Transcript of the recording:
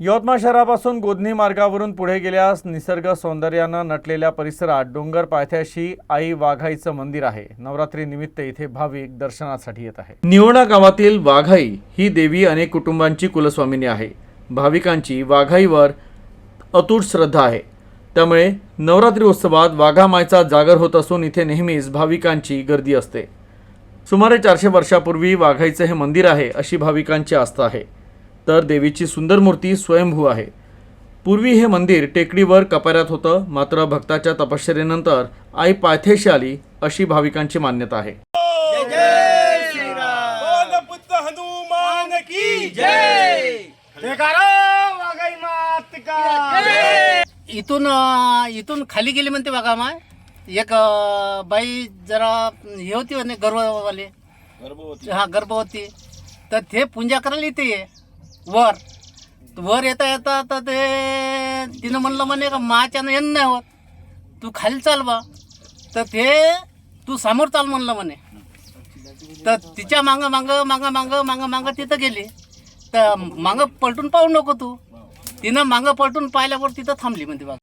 यवतमाळ शहरापासून गोधनी मार्गावरून पुढे गेल्यास निसर्ग सौंदर्यानं नटलेल्या परिसरात डोंगर पायथ्याशी आई वाघाईचं मंदिर आहे. नवरात्री निमित्त इथे भाविक दर्शनासाठी येत आहे निवणा गावातील वाघाई ही देवी अनेक कुटुंबांची कुलस्वामिनी आहे. भाविकांची वाघाईवर अतूट श्रद्धा आहे. त्यामुळे नवरात्री उत्सवात वाघामायचा जागर होत असून इथे नेहमीच भाविकांची गर्दी असते. सुमारे चारशे वर्षापूर्वी वाघाईचं हे मंदिर आहे अशी भाविकांची आस्था आहे. तर देवीची सुंदर मूर्ती स्वयंभू आहे. पूर्वी हे मंदिर टेकडीवर कपाऱ्यात होतं मात्र भक्ताच्या तपश्चर्येनंतर आई पायथेशी आली अशी भाविकांची मान्यता आहे. बोल पुत्र हनुमान की जय. जयकारा वागाई मात का? इथून इथून खाली गेली म्हणते बघा माय. एक बाई जरा हे होती गर्भवाले हा गर्भवती. तर ते पूजा करायला इथे ये. वर. वर येता येता आता ते तिनं म्हणलं म्हणे का माच्यानं येणं नाही होत. तू खाली चाल बा. तर ते तू समोर चाल म्हणलं म्हणे. तर तिच्या मागं मागं मागं मागं मागं मागं तिथं गेली. तर मागं पलटून पाहू नको तू. तिनं मागं पलटून पाहिल्यावर तिथं थांबली म्हणते बा.